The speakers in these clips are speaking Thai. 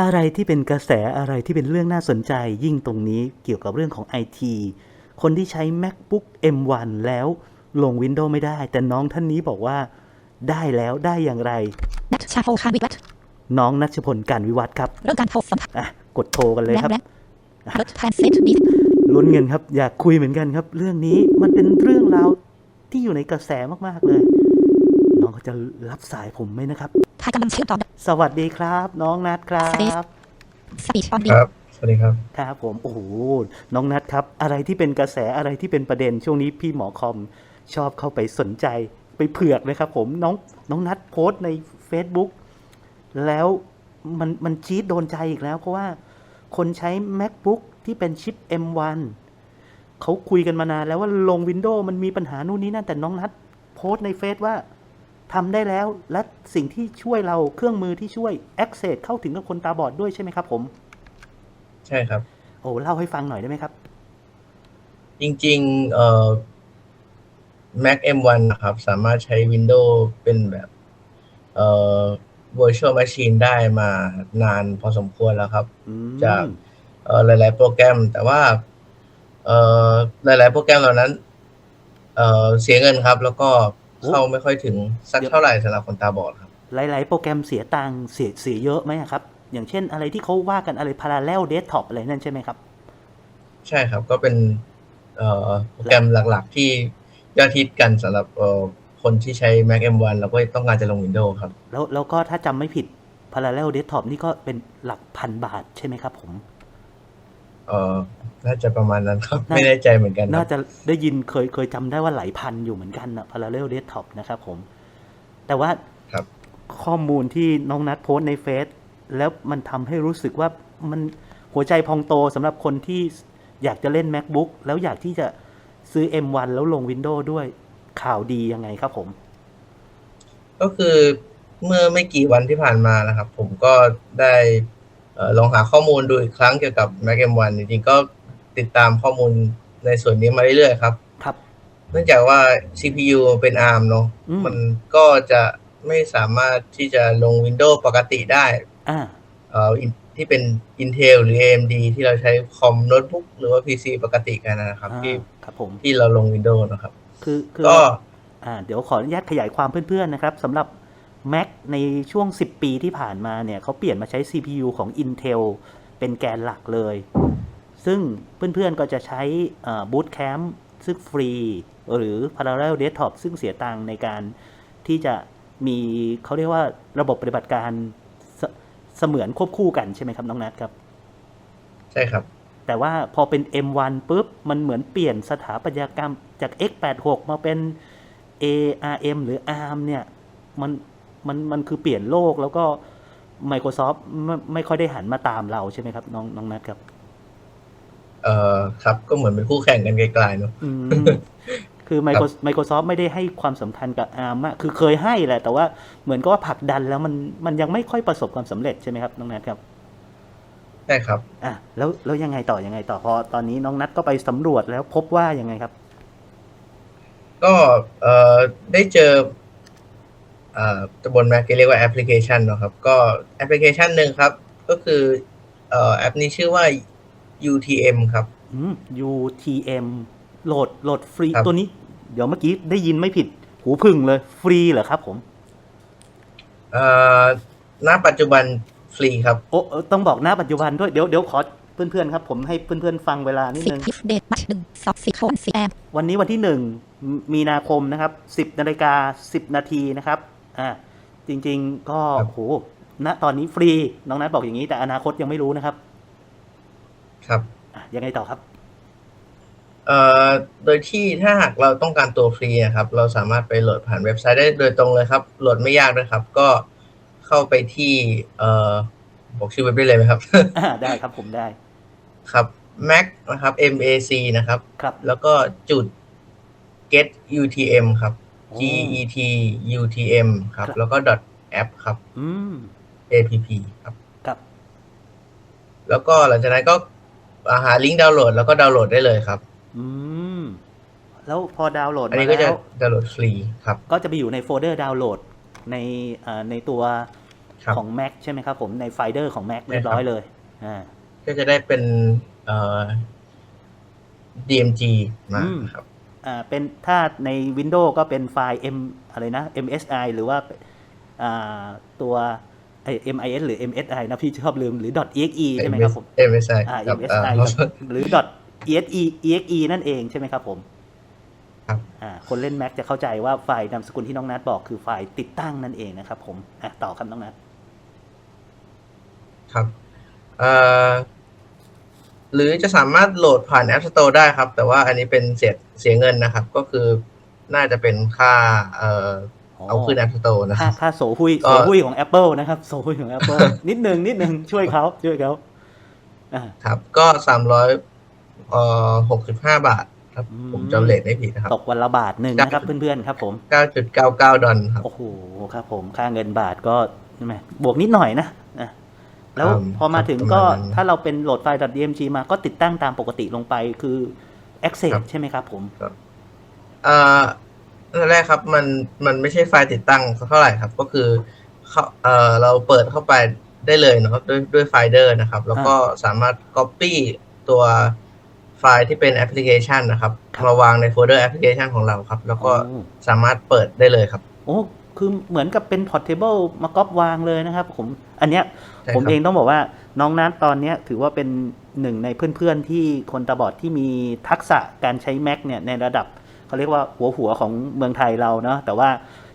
อะไรที่เป็นกระแสอะไรที่เป็นเรื่องน่าสนใจ ยิ่งตรงนี้เกี่ยวกับเรื่องของ IT คนที่ใช้ MacBook M1 แล้วลง Windows ไม่ได้ แต่น้องท่านนี้บอกว่า ได้แล้วได้อย่างไรนัทชาโฮคาวิวัฒน์น้องนัชพลการวิวัฒน์ครับเรื่องการโทรสัมภาษณ์อะกดโทรกันเลยแรงครับแรงรถแทนเซ็ตดีลุ้นเงินครับ อยากคุยเหมือนกันครับ เรื่องนี้มันเป็นเรื่องราวที่อยู่ในกระแสมากๆเลยน้องเขา จะรับสายผมไหมนะครับถ้ากำลังเชื่อมต่อสวัสดีครับ น้องนัดครับสปีชออนดีครับ สวัสดีครับ ครับผม โอ้โห น้องนัดครับ อะไรที่เป็นกระแสอะไรที่เป็นประเด็นช่วงนี้พี่หมอคอมชอบเข้าไปสนใจไปเผือกเลยครับผม น้องน้องนัดโพสต์ใน Facebook แล้วมันมันจี๊ดโดนใจอีกแล้ว เพราะว่าคนใช้ macbook ที่เป็นชิป M1 เขาคุยกันมานานแล้วว่าลง Windows มันมีปัญหานู่นนี่นั่นแต่น้องนัดโพสต์ในเฟซว่า ทำได้แล้วและสิ่งที่ช่วยเราเครื่องมือที่ช่วย access เข้าถึงกับคนตาบอดด้วยใช่ไหมครับ ผม ใช่ครับ โอ้เล่าให้ฟังหน่อยได้ไหมครับ จริงๆเอ่อ Mac M1 นะครับ สามารถใช้ Windows เป็นแบบเอ่อ Virtual Machine ได้มานานพอสมควรแล้วครับอืมจากเอ่อหลาย ๆ โปรแกรม แต่ว่าเอ่อหลาย ๆ โปรแกรมเหล่านั้น เอ่อเสียเงินครับ แล้วก็ เข้าไม่ค่อยถึงสักเท่าไหร่สำหรับคนตาบอดครับ หลาย ๆ โปรแกรมเสียตังค์เสียเสียเยอะไหมอะครับ อย่างเช่นอะไรที่เขาว่ากันอะไร Parallel Desktop อะไรนั่นใช่ไหมครับ ใช่ครับก็เป็นเอ่อโปรแกรมหลัก ๆ ที่ยอดฮิตกันสำหรับเอ่อคนที่ใช้ Mac M1 แล้วก็ต้องการจะลง Windows ครับ แล้วแล้วก็ถ้าจำไม่ผิด Parallel Desktop นี่ก็เป็นหลักพันบาทใช่ไหมครับผม เอ่อน่าจะประมาณนั้นครับน่าไม่แน่ใจเหมือนกันคน่ารับจะได้ยินเคยเคยจำได้ว่าหลายพันอยู่เหมือนกันนะ Parallel Desktop นะครับผม แต่ว่าครับข้อมูลที่น้องนัดโพสต์ในเฟซแล้วมันทำให้รู้สึกว่ามันหัวใจพองโตสำหรับคนที่อยากจะเล่น MacBook แล้วอยากที่จะซื้อ M1 แล้วลง Windows ด้วยข่าวดียังไงครับผม ก็คือเมื่อไม่กี่วันที่ผ่านมานะครับ ผมก็ได้เอ่อ ลองหาข้อมูลดูอีกครั้งเกี่ยวกับ Mac M1 จริงๆก็ติดตามข้อมูลในส่วนนี้มาเรื่อยๆครับ ครับ เนื่องจากว่า CPU เป็น ARM เนาะอืมมันก็จะไม่สามารถที่จะลง Windows ปกติได้อ่าเอ่อที่เป็น Intel หรือ AMD ที่เราใช้คอมโน้ตบุ๊กหรือว่า PC ปกติกันนะครับ ที่ครับผมที่เราลง Windows นะครับ คือคือก็อ่าเดี๋ยวขออนุญาตขยายความเพื่อนๆนะครับสำหรับ Mac ในช่วง 10 ปีที่ผ่านมาเนี่ยเขาเปลี่ยนมาใช้ CPU ของ Intel เป็นแกนหลักเลย ซึ่งเพื่อนๆก็จะใช้อ่า Bootcamp ซึ่งฟรี หรือ Parallel Desktop ซึ่งเสียตังค์ในการที่จะมีเขาเรียกว่าระบบปฏิบัติการเสเสมือนควบคู่กันใช่ไหมครับ น้องนัทครับ ใช่ครับ แต่ว่าพอเป็น M1 ปุ๊บ มันเหมือนเปลี่ยนสถาปัตยกรรมจาก X86 มาเป็น ARM หรือ ARM เนี่ย มัน มันมันคือเปลี่ยนโลกแล้วก็ Microsoft ไม่ไม่ค่อยได้หันมาตามเราใช่ไหมครับ น้องน้องนัทครับ เอ่อครับ ก็เหมือนเป็นคู่แข่งกันไกลๆเนาะอืมคือ Microsoft Microsoft ไม่ได้ให้ความสำคัญกับ ARM มากคือเคยให้แหละ แต่ว่าเหมือนก็ว่าผลักดันแล้วมันมันยังไม่ค่อยประสบความสำเร็จใช่ไหมครับน้องนัทครับใช่ครับอะแล้วแล้วยังไงต่อยังไงต่อพอตอนนี้น้องนัทก็ไปสำรวจแล้วพบว่ายังไงครับ ก็เอ่อได้เจออ่า บน Mac เรียกว่าแอปพลิเคชันเนอะครับ ก็แอปพลิเคชันหนึ่งครับ ก็คือเอ่อแอปนี้ชื่อว่า UTM ครับอืม UTM โหลดโหลดฟรีครับตัวนี้ เดี๋ยวเมื่อกี้ได้ยินไม่ผิด หูพึ่งเลย ฟรีเหรอครับผมเอ่อณปัจจุบันฟรีครับ โอ้เออต้องบอกหน้าปัจจุบันด้วยเดี๋ยวเดี๋ยวขอเพื่อนๆครับ ผมให้เพื่อนๆฟังเวลานิดสิบนึงทิฟเดตมัชหนึ่งสองสี่โคนสี่แอมวันนี้วันที่หนึ่งมีนาคมนะครับสิบนาฬิกาสิบนาทีนะครับ อ่าจริง ๆ ก็ครับโหณตอนนี้ฟรี น้องนัทบอกอย่างนี้ แต่อนาคตยังไม่รู้นะครับ ครับอะยังไงต่อครับเอ่อโดยที่ถ้าหากเราต้องการตัวฟรีนะครับ เราสามารถไปโหลดผ่านเว็บไซต์ได้โดยตรงเลยครับ โหลดไม่ยากด้วยครับ ก็เข้าไปที่เอ่อบอกชื่อเว็บได้เลยไหมครับอ่าได้ครับผมได้ ครับ Mac นะครับ MAC นะครับครับแล้วก็จุด get UTM ครับ โอ้ G E T U T M ครับครับ แล้วก็ app ครับ อืม app ครับ ครับ แล้วก็หลังจากนั้นก็อ่าหาลิงก์ดาวน์โหลดแล้วก็ดาวน์โหลดได้เลยครับ อืม แล้วพอดาวน์โหลดอันมานี้ก็จะแล้วดาวน์โหลดฟรีครับ ก็จะไปอยู่ในโฟลเดอร์ดาวน์โหลดในอ่าในตัวครับของ Mac ใช่ไหมครับผมในไฟเดอร์ของ Mac ใช่ครับเรียบร้อยเลยอ่าก็จะได้เป็นเอ่อ DMG มาอืมครับอ่า เป็นถ้าใน Windows ก็เป็นไฟล์ M อะไรนะ MSI หรือว่าอ่าตัวไอ้ MIS หรือ MSI นะพี่ชอบลืมหรือ .exe ใช่ไหมครับผม MSI อ่ากับ MSI เอ่อกับหรือ .exe exe นั่นเองใช่ไหมครับผมครับอ่าคนเล่น Mac จะเข้าใจว่าไฟล์นามสกุลที่น้องนัทบอกคือไฟล์ติดตั้งนั่นเองนะครับผมอะต่อครับน้องนัทครับเอ่อ หรือจะสามารถโหลดผ่าน App Store ได้ครับ แต่ว่าอันนี้เป็นเสียเสียเงินนะครับ ก็คือน่าจะเป็นค่าเอ่อเอาขึ้น App Store นะคค่ารับค่าโสหุยก็โสหุยของ Apple นะครับโสหุยของ Apple นิดนึงนิดนึงช่วยเขาช่วยเขาอ่าครับก็สามร้อยเอ่อหกสิบห้าบาทครับอืมผมจำเลทไม่ผิดนะครับ ตกวันละบาทหนึ่งนะครับเพื่อนๆครับผมเก้าจุดเก้าเก้าดอลครับ โอ้โหครับผมค่าเงินบาทก็ใช่ไหมบวกนิดหน่อยนะนะ แล้วครับพอมาถึงประมาณก็นั้นถ้าเราเป็นโหลดไฟล์ .dmg มาก็ติดตั้งตามปกติลงไปคือ access ครับใช่ไหมครับผมเอ่ออันแรกครับมันมันไม่ใช่ไฟล์ติดตั้งสักเท่าไหร่ครับ ก็คือเขาเอ่อเราเปิดเข้าไปได้เลยเนาะด้วยด้วยไฟเดอร์นะครับ แล้วก็สามารถ Copy ตัวไฟล์ที่เป็นแอปพลิเคชันนะครับมาวางในโฟลเดอร์แอปพลิเคชันของเราครับ แล้วก็โอ้สามารถเปิดได้เลยครับ โอ้คือเหมือนกับเป็น portable มาก๊อปวางเลยนะครับ ผม อันเนี้ยใช่ ผมครับเองต้องบอกว่าน้องนัทตอนเนี้ยถือว่าเป็นหนึ่งในเพื่อนๆที่คนตาบอดที่มีทักษะการใช้ Mac เนี่ยในระดับเขาเรียกว่าหัวหัวๆของเมืองไทยเราเนาะแต่ว่า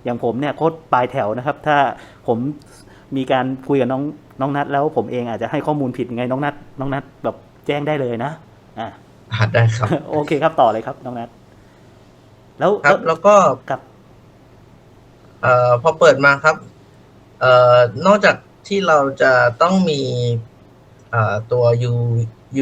อย่างผมเนี่ยโคตรปลายแถวนะครับ ถ้าผมมีการคุยกับน้องน้องนัทแล้วผมเองอาจจะให้ข้อมูลผิดยังไงน้องนัทน้องนัทแบบแจ้งได้เลยนะอ่าอ่าได้ครับ โอเคครับต่อเลยครับน้องนัทแล้วครับแล้วก็กับเอ่อพอเปิดมาครับ เอ่อนอกจาก ที่เราจะต้องมีเอ่อตัว U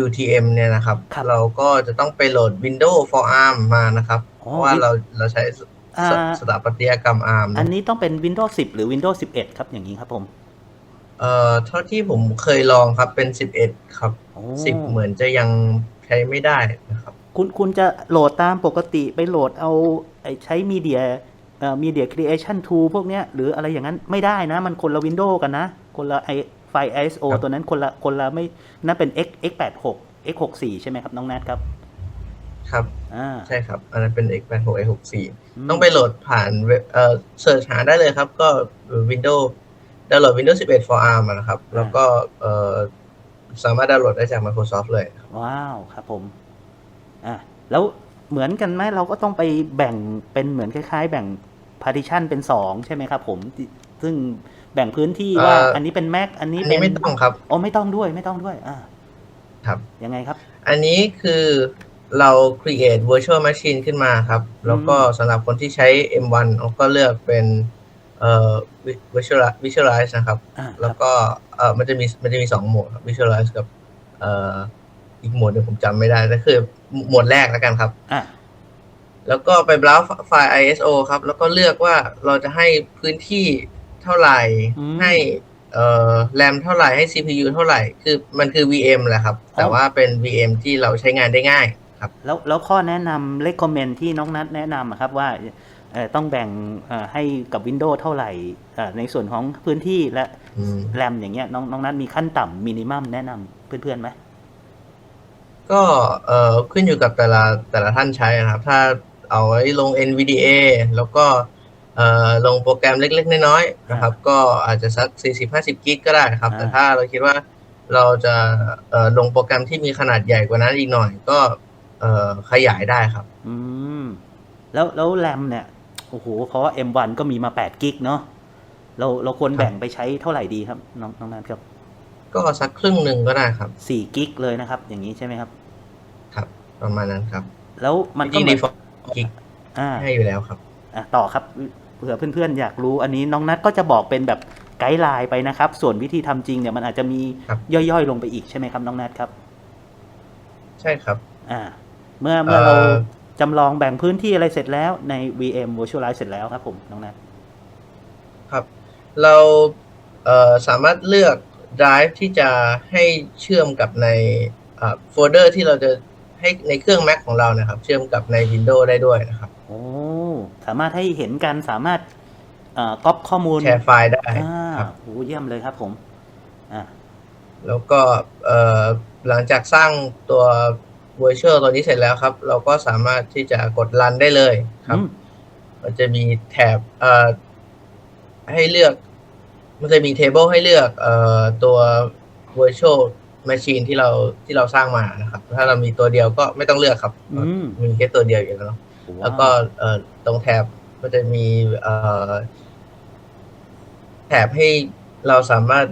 UTM เนี่ยนะครับครับ เราก็จะต้องไปโหลด Windows for ARM มานะครับอ๋อเพราะว่าเราเราใช้สอ่าสสถาปัตยกรรม ARM อันนี้ต้องเป็น Windows 10 หรือ Windows 11 ครับอย่างนี้ครับผมเอ่อเท่าที่ผมเคยลองครับเป็น 11 ครับโอ้10 เหมือนจะยังใช้ไม่ได้นะครับ คุณคุณจะโหลดตามปกติไปโหลดเอาไอ้ใช้มีเดียเอ่อ Media Creation Tool พวกเนี้ยหรืออะไรอย่างนั้นไม่ได้นะ มันคนละ Windows กันนะ คนละไอไฟล์ ISO ครับตัวนั้นคนละคนละไม่นั่นเป็น X X86 X64 ใช่ไหมครับน้องนัทครับ ครับอ่าใช่ครับ อันนั้นเป็น X86 X64 มต้องไปโหลดผ่านเว็บเอ่อเสิร์ชหาได้เลยครับ ก็ Windows ดาวน์โหลด Windows 11 for ARM อะนะครับ แล้วก็เอ่อสามารถดาวน์โหลดได้จาก Microsoft เลยครับว้าวครับผมอะแล้วเหมือนกันไหมเราก็ต้องไปแบ่งเป็นเหมือนคล้าย ๆ แบ่ง partition เป็นสองใช่ไหมครับผมที่ซึ่ง แบ่งพื้นที่ว่าเอ่ออัอันนี้เป็น Mac อันนี้อันเป็นี้นไม่ต้องครับอ๋อไม่ต้องด้วยไม่ต้องด้วย อ่าครับยังไงครับ อันนี้คือเรา create virtual machine ขึ้นมาครับ แล้วก็สำหรับคนที่ใช้ M1 ก็เลือกเป็นเอ่อ visualize visualize นะครับอ่าแล้วก็เอ่อมันจะมีมันจะมีสองโหมดครับ visualize กับเอ่ออีกโหมดหนึงผมจำไม่ได้ก็คือโหมดแรกแล้วกันครับอะแล้วก็ไป browse ไฟล์ ISO ครับ แล้วก็เลือกว่าเราจะให้พื้นที่ เท่าไหร่ให้เอ่อแรมเท่าไหร่ให้ CPU เท่าไหร่ คือมันคือ VM แหละครับ แต่ว่าเป็น VM ที่เราใช้งานได้ง่ายครับ แล้วแล้วข้อแนะนำ recommend ที่น้องนัทแนะนำอะครับว่าเอ่อต้องแบ่งเอ่อให้กับ Windows เท่าไหร่เอ่อในส่วนของพื้นที่และอืม แรมอย่างเงี้ยน้องน้องนัทมีขั้นต่ำมินิมัมแนะนำเพื่อนๆไหม ก็เอ่อขึ้นอยู่กับแต่ละแต่ละท่านใช้นะครับ ถ้าเอาไว้ลง NVDA แล้วก็เอ่อ ลงโปรแกรมเล็กๆ น้อยๆนะครับ ก็อาจจะสัก 40-50 กิกก็ได้ครับ แต่ถ้าเราคิดว่าเราจะเอ่อลงโปรแกรมที่มีขนาดใหญ่กว่านั้นอีกหน่อย ก็เอ่อขยายได้ครับ อืม แล้วแล้วแรมเนี่ย โอ้โห เพราะว่า M1 ก็มีมา8กิกเนาะเราเราควรครับแบ่งไปใช้เท่าไหร่ดีครับ น้องน้องนัทครับ ก็สักครึ่งหนึ่งก็ได้ครับ4กิกเลยนะครับ อย่างนี้ใช่ไหมครับ ครับ ประมาณนั้นครับ แล้วมันจก็ริงเหมือน default กิกอ่าให้อยู่แล้วครับ อะต่อครับ เผื่อเพื่อนๆอยากรู้ อันนี้น้องนัทก็จะบอกเป็นแบบไกด์ไลน์ไปนะครับ ส่วนวิธีทำจริงเนี่ยมันอาจจะมีครับย่อยๆลงไปอีกใช่ไหมครับน้องนัทครับ ใช่ครับ อ่า เมื่อเมื่อเราเอ่อจำลองแบ่งพื้นที่อะไรเสร็จแล้วใน VM Virtualize เสร็จแล้วครับผมน้องนัทครับ เราเอ่อสามารถเลือก drive ที่จะให้เชื่อมกับในโฟลเดอร์ที่เราจะให้ในเครื่อง Mac ของเรานะครับ เชื่อมกับใน Windows ได้ด้วยนะครับโอ้สามารถให้เห็นกันสามารถเอ่อก๊อปข้อมูลแชร์ไฟล์ได้อ่าครับโหเยี่ยมเลยครับผมอ่าแล้วก็เอ่อหลังจากสร้างตัว virtual ตัวนี้เสร็จแล้วครับ เราก็สามารถที่จะกด run ได้เลยครับอืมมันจะมีแถบเอ่อให้เลือก มันจะมี table ให้เลือกเอ่อตัว virtual machine ที่เราที่เราสร้างมานะครับ ถ้าเรามีตัวเดียวก็ไม่ต้องเลือกครับอืมมีแค่ตัวเดียวอยู่แล้วเนอะว้าว แล้วก็เอ่อตรงแถบมันจะมีเอ่อแถบให้เราสามารถ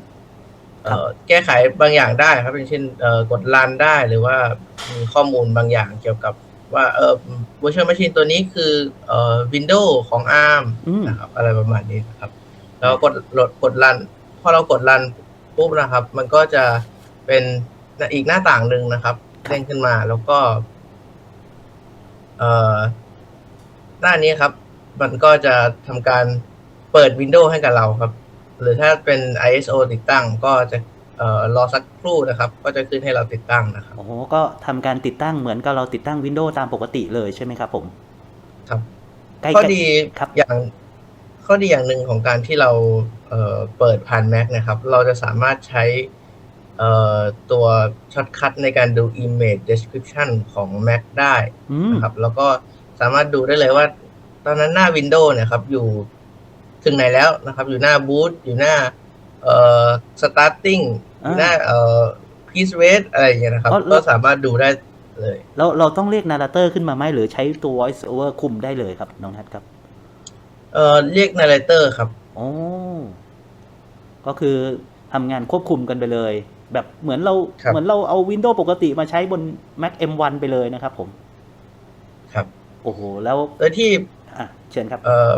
เอ่อแก้ไขบางอย่างได้ครับอย่างเช่นเอ่อกดรันได้หรือว่ามีข้อมูลบางอย่างเกี่ยวกับว่าเออ virtual machine ตัวนี้คือเอ่อ Windows ของ ARM อืมนะครับอะไรประมาณนี้นะครับ แล้วกดโหลดกดรันพอเรากดรันปุ๊บนะครับ มันก็จะเป็นอีกหน้าต่างหนึ่งนะครับเด้งขึ้นมาแล้วก็ เอ่อ หน้านี้ครับ มันก็จะทำการเปิด Windows ให้กับเราครับ หรือถ้าเป็น ISO ติดตั้งก็จะเอ่อรอสักครู่นะครับ ก็จะขึ้นให้เราติดตั้งนะครับ โอ้โหก็ทำการติดตั้งเหมือนกับเราติดตั้ง Windows ตามปกติเลยใช่ไหมครับผมครับ ใกล้ๆข้อดีครับ อย่างข้อดีอย่างหนึ่งของการที่เราเอ่อเปิดผ่าน Mac นะครับ เราจะสามารถใช้เอ่อตัวช็อตคัทในการดู Image Description ของ Mac ได้อืม นะครับ แล้วก็ สามารถดูได้เลยว่า ตอนนั้นหน้า Windows เนี่ยครับ อยู่ถึงไหนแล้วนะครับ อยู่หน้า Boot อยู่หน้า เอ่อ Starting อยู่หน้าเอ่อ Piece Rate อะไรอย่างเงี้ยนะครับ อ๋อแล้ว ก็สามารถดูได้เลย เราเราต้องเรียกนาร์เตอร์ขึ้นมาไหมหรือใช้ตัว voice over คุมได้เลยครับ น้องทัศน์ครับเอ่อเรียก Narrator ครับโอ้ก็คือทำงานควบคุมกันไปเลย แบบเหมือนเราครับ เหมือนเราเอา Windows ปกติมาใช้บน Mac M1 ไปเลยนะครับผม ครับ โอ้โห แล้วโดยที่อะเชิญครับเอ่อ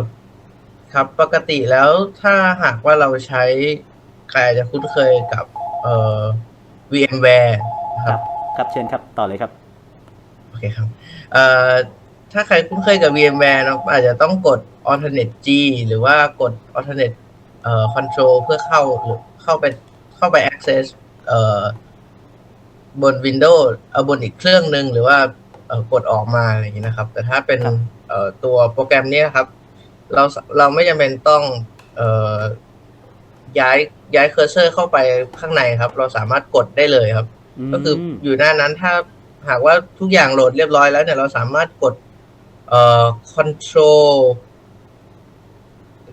ครับปกติแล้วถ้าหากว่าเราใช้ใครอาจจะคุ้นเคยกับเอ่อ VMware นะคครัรับบครับเชิญครับต่อเลยครับโอเคครับเอ่อถ้าใครคุ้นเคยกับ VMware เนอะอาจจะต้องกด alternate G หรือว่ากด alternate เอ่อ control เพื่อเข้าหรือเข้าไปเข้าไป access เอ่อบน Windows เอ่อบนอีกเครื่องหนึ่งหรือว่าเอ่อ กดออกมาอะไรอย่างนี้นะครับ แต่ถ้าเป็นครับเอ่อตัวโปรแกรมเนี้ยครับ เราเราไม่จำเป็นต้องเอ่อย้ายย้ายเคอร์เซอร์เข้าไปข้างในครับ เราสามารถกดได้เลยครับ ก็คือมอยู่หน้านั้นถ้าหากว่าทุกอย่างโหลดเรียบร้อยแล้วเนี่ยเราสามารถกดเอ่อ control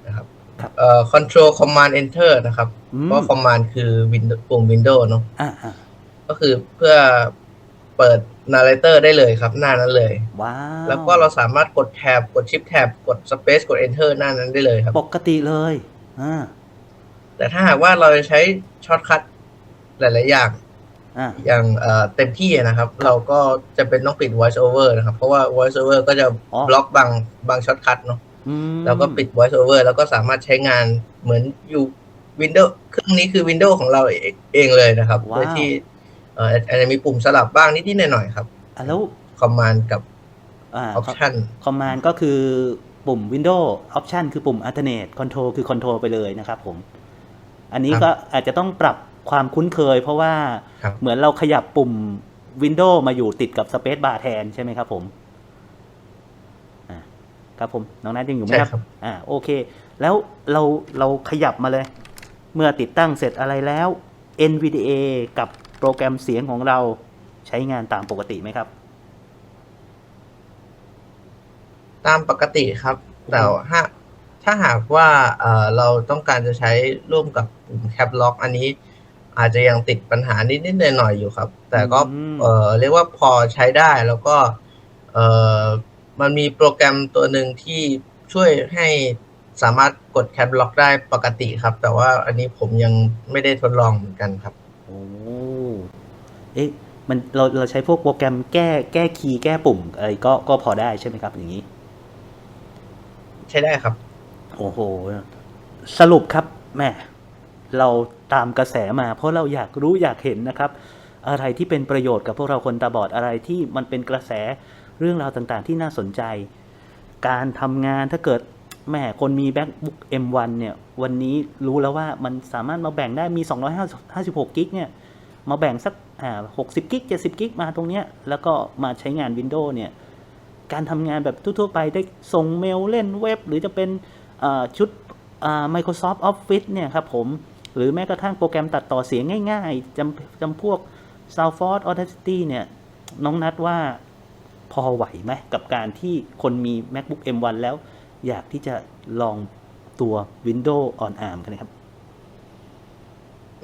นะครับครับเอ่อ control command enter นะครับอืเพมราะ command คือ Windows ปุ่ม Windows เนอะอ่าอ่าก็คือเพื่อเปิด narrator ได้เลยครับ หน้านั้นเลย ว้าวแล้วก็เราสามารถกดแท็บกด shift tab กด space กด enter หน้านั้นได้เลยครับ ปกติเลยอ่าแต่ถ้าหากว่าเราจะใช้ช็อตคัทหลาย ๆ อย่างอ่า อย่างเอ่อเต็มที่นะครับ เราก็จะเป็นต้องปิด voice over นะครับ เพราะว่า voice over ก็จะอ๋อ บล็อกบางบางช็อตคัทเนาะอืมเราก็ปิด voice over แล้วก็สามารถใช้งานเหมือนอยู่ Windows เครื่องนี้คือ Windows ของเราเองเองเลยนะครับว้าวโดยที่ เอ่ออาจจะมีปุ่มสลับบ้างนิดๆหน่อยๆครับอะแล้ว command กับอ่า option คอมมานด์ก็คือปุ่ม Windows Option คือปุ่ม Alternate Control คือ Control ไปเลยนะครับผม อันนี้ครับก็อาจจะต้องปรับความคุ้นเคย เพราะว่าครับเหมือนเราขยับปุ่ม Windows มาอยู่ติดกับ Space Bar แทนใช่ไหมครับผมอ่าครับผมน้องนัทยังอยู่ไหมใช่ครับครับ อ่าโอเค แล้วเราเราขยับมาเลย เมื่อติดตั้งเสร็จอะไรแล้ว NVDA กับ โปรแกรมเสียงของเราใช้งานตามปกติไหมครับ ตามปกติครับ แต่ถ้าถ้าหากว่าเอ่อเราต้องการจะใช้ร่วมกับปุ่ม Cap Lock อันนี้ อาจจะยังติดปัญหานิดๆหน่อยๆอยู่ครับ แต่ก็อืมเอ่อเรียกว่าพอใช้ได้แล้วก็เอ่อมันมีโปรแกรมตัวหนึ่งที่ช่วยให้สามารถกด Cap Lock ได้ปกติครับ แต่ว่าอันนี้ผมยังไม่ได้ทดลองเหมือนกันครับโอ้ เอ๊ะมันเราเราใช้พวกโปรแกรมแก้แก้คีย์แก้ปุ่มอะไรก็ก็พอได้ใช่ไหมครับ อย่างนี้ ใช้ได้ครับ โอ้โห สรุปครับแม่เราตามกระแสมา เพราะเราอยากรู้อยากเห็นนะครับ อะไรที่เป็นประโยชน์กับพวกเราคนตาบอดอะไรที่มันเป็นกระแสเรื่องราวต่างๆ ที่น่าสนใจ การทำงานถ้าเกิดแหม่คนมี MacBook M1 เนี่ย วันนี้รู้แล้วว่ามันสามารถมาแบ่งได้มี 256 กิกเนี่ย มาแบ่งสักอ่า60กิก70กิกมาตรงเนี้ยแล้วก็มาใช้งาน Windows เนี่ยการทำงานแบบทั่วๆไปได้ส่งเมลเล่นเว็บ หรือจะเป็นชุด Microsoft Office เนี่ยครับผมหรือแม้กระทั่งโปรแกรมตัดต่อเสียงง่ายๆจำจำพวก Soundforce Audacity เนี่ยน้องนัดว่าพอไหวไหมกับการที่คนมี MacBook M1 แล้ว อยากที่จะลองตัว Windows on ARM กันนะครับ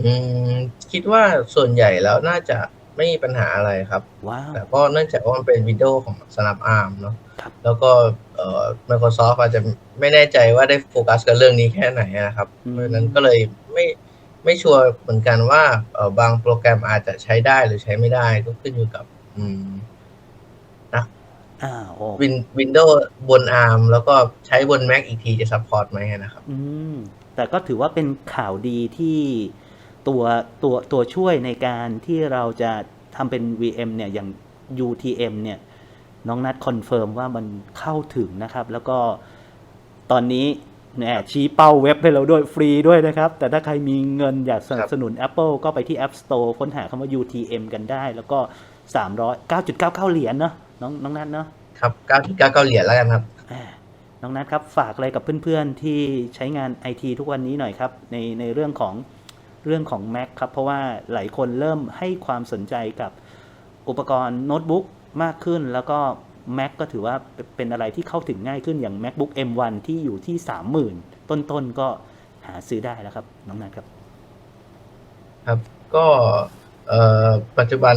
อืมคิดว่าส่วนใหญ่แล้วน่าจะไม่มีปัญหาอะไรครับ ว้าว แต่ก็เนื่องจากว่ามันเป็นวิดีโอของสนับอาร์มเนาะครับ แล้วก็เอ่อ Microsoft อาจจะไม่แน่ใจว่าได้โฟกัสกับเรื่องนี้แค่ไหนนะครับเพราะฉะนั้นก็เลยไม่ไม่ชัวร์เหมือนกันว่าเอ่อบางโปรแกรมอาจจะใช้ได้หรือใช้ไม่ได้ก็ขึ้นอยู่กับ อืมอ่าโอ้วินวินโดว์บน ARM แล้วก็ใช้บน Mac อีกทีจะซัพพอร์ตไหมนะครับ อืม แต่ก็ถือว่าเป็นข่าวดีที่ ตัวตัวตัวช่วยในการที่เราจะทำเป็น VM เนี่ยอย่าง UTM เนี่ยน้องนัดคอนเฟิร์มว่ามันเข้าถึงนะครับ แล้วก็ตอนนี้เนี่ยชี้เป้าเว็บให้เราด้วยฟรีด้วยนะครับ แต่ถ้าใครมีเงินอยากสนับสนุน Apple ก็ไปที่ App Store ค้นหาคำว่า UTM กันได้ แล้วก็ 300 9.99 เหรียญเนาะน้องน้องนัดเนาะครับ9ที่9เหรียญแล้วกันครับอ่าน้องนัทครับ ฝากอะไรกับเพื่อนๆที่ใช้งานไอทีทุกวันนี้หน่อยครับ ในในเรื่องของ เรื่องของ Mac ครับ เพราะว่าหลายคนเริ่มให้ความสนใจกับอุปกรณ์โน้ตบุ๊กมากขึ้น แล้วก็ Mac ก็ถือว่าเป็นอะไรที่เข้าถึงง่ายขึ้นอย่าง MacBook M1 ที่อยู่ที่ 30,000 ต้นๆ ก็หาซื้อได้แล้วครับ น้องนัทครับ ครับ ก็ปัจจุบัน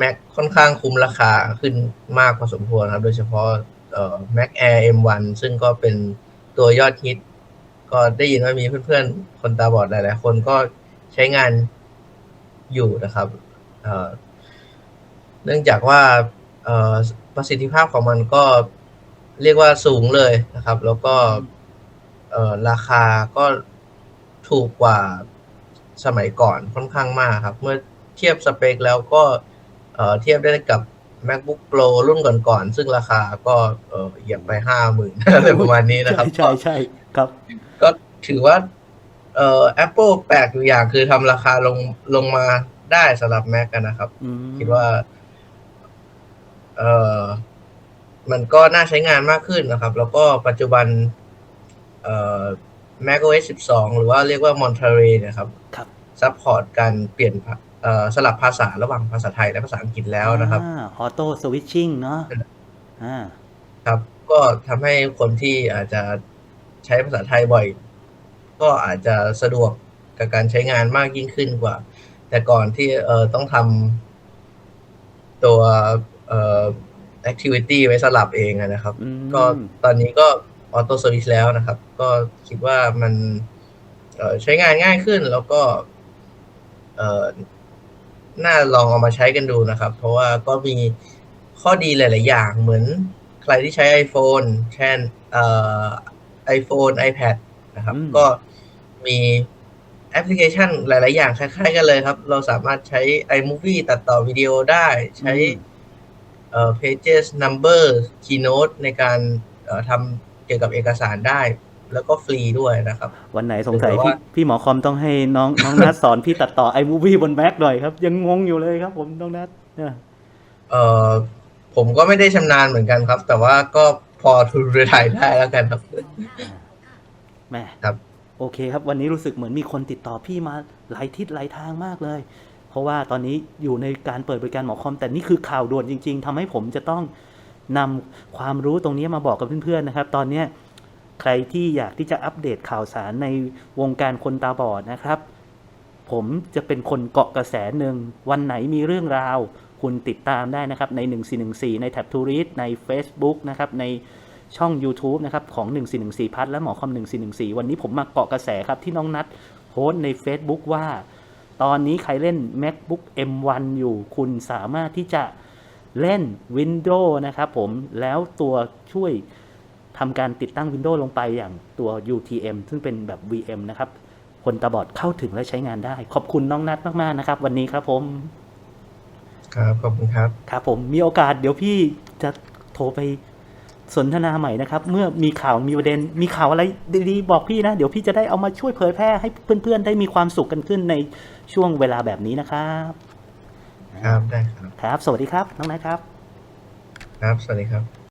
Mac ค่อนข้างคุ้มราคาขึ้นมากพอสมควรครับ โดยเฉพาะ Mac Air M1 ซึ่งก็เป็นตัวยอดฮิต ก็ได้ยินว่ามีเพื่อนๆ คนตาบอดหลายๆคนก็ใช้งานอยู่นะครับเนื่องจากว่าประสิทธิภาพของมันก็เรียกว่าสูงเลยนะครับ แล้วก็ราคาก็ถูกกว่าสมัยก่อนค่อนข้างมากครับ เมื่อเทียบสเปคแล้วก็เทียบได้กับ MacBook Pro รุ่นก่อนๆ ซึ่งราคาก็เหยียบไปห้าหมื่นอะไรประมาณนี้นะครับ ใช่ใช่ครับ ถือว่าเอ่อ Apple แปลกอยู่อย่างคือทำราคาลงลงมาได้สำหรับ Mac กันนะครับอืมคิดว่า เอ่อมันก็น่าใช้งานมากขึ้นนะครับ แล้วก็ปัจจุบัน เอ่อ macOS 12 หรือว่าเรียกว่า Monterey นะครับครับซัพพอร์ตการเปลี่ยนภาเอ่อสลับภาษาระหว่างภาษาไทยและภาษาอังกฤษแล้วนะครับออโต้สวิตชิ่งเนาะอ่าครับ ก็ทำให้คนที่อาจจะใช้ภาษาไทยบ่อย ก็อาจจะสะดวกกับการใช้งานมากยิ่งขึ้นกว่า แต่ก่อนที่เอ่อต้องทำตัวเอ่อ activity ไว้สลับเองอะนะครับอืมก็ตอนนี้ก็ออโต้สวิตแล้วนะครับ ก็คิดว่ามันเอ่อใช้งานง่ายขึ้นแล้วก็เอ่อน่าลองเอามาใช้กันดูนะครับ เพราะว่าก็มีข้อดีหลาย ๆ อย่างเหมือนใครที่ใช้ iPhone เช่นเอ่อ iPhone iPad นะครับอืมก็มีแอปพลิเคชันหลาย ๆ อย่างคล้าย ๆ กันเลยครับ เราสามารถใช้ iMovie ตัดต่อวิดีโอได้ใช้เอ่อ pages number keynote ในการเอ่อทำเกี่ยวกับเอกสารได้ แล้วก็ฟรีด้วยนะครับ วันไหนสงสัยหรือพี่ว่าพี่หมอคอมต้องให้น้องน้องนัทสอนพี่ตัดต่อ iMovie บน Mac หน่อยครับ ยังงงอยู่เลยครับผมน้องนัทเนี่ยเอ่อผมก็ไม่ได้ชำนาญเหมือนกันครับ แต่ว่าก็พอทุนถ่ายได้แล้วกันครับ แหม่ครับ โอเคครับ วันนี้รู้สึกเหมือนมีคนติดต่อพี่มาหลายทิศหลายทางมากเลย เพราะว่าตอนนี้อยู่ในการเปิดบริการหมอคอม แต่นี่คือข่าวด่วนจริง ๆทำให้ผมจะต้องนำความรู้ตรงนี้มาบอกกับเพื่อนๆนะครับ ตอนเนี้ยใครที่อยากที่จะอัปเดตข่าวสารในวงการคนตาบอดนะครับ ผมจะเป็นคนเกาะกระแสหนึ่งวันไหนมีเรื่องราว คุณติดตามได้นะครับใน 1414 ในแท็บทูริสใน Facebook นะครับใน ช่อง YouTube นะครับของ 1414 พัทและหมอคอม 1414 วันนี้ผมมาเกาะกระแสครับที่น้องนัดโพสต์ใน Facebook ว่า ตอนนี้ใครเล่น MacBook M1 อยู่คุณสามารถที่จะเล่น Windows นะครับผมแล้วตัวช่วยทำการติดตั้ง Windows ลงไปอย่างตัว UTM ซึ่งเป็นแบบ VM นะครับ คนตาบอดเข้าถึงและใช้งานได้ ขอบคุณน้องนัดมาก ๆ นะครับ วันนี้ครับผม ครับ ขอบคุณครับ ครับผมมีโอกาสเดี๋ยวพี่จะโทรไป สนทนาใหม่นะครับ เมื่อมีข่าวมีประเด็นมีข่าวอะไรดีๆบอกพี่นะ เดี๋ยวพี่จะได้เอามาช่วยเผยแพร่ให้เพื่อนๆ ได้มีความสุขกันขึ้นในช่วงเวลาแบบนี้นะครับ ครับได้ครับ ครับ สวัสดีครับ น้องนัทครับ ครับ สวัสดีครับ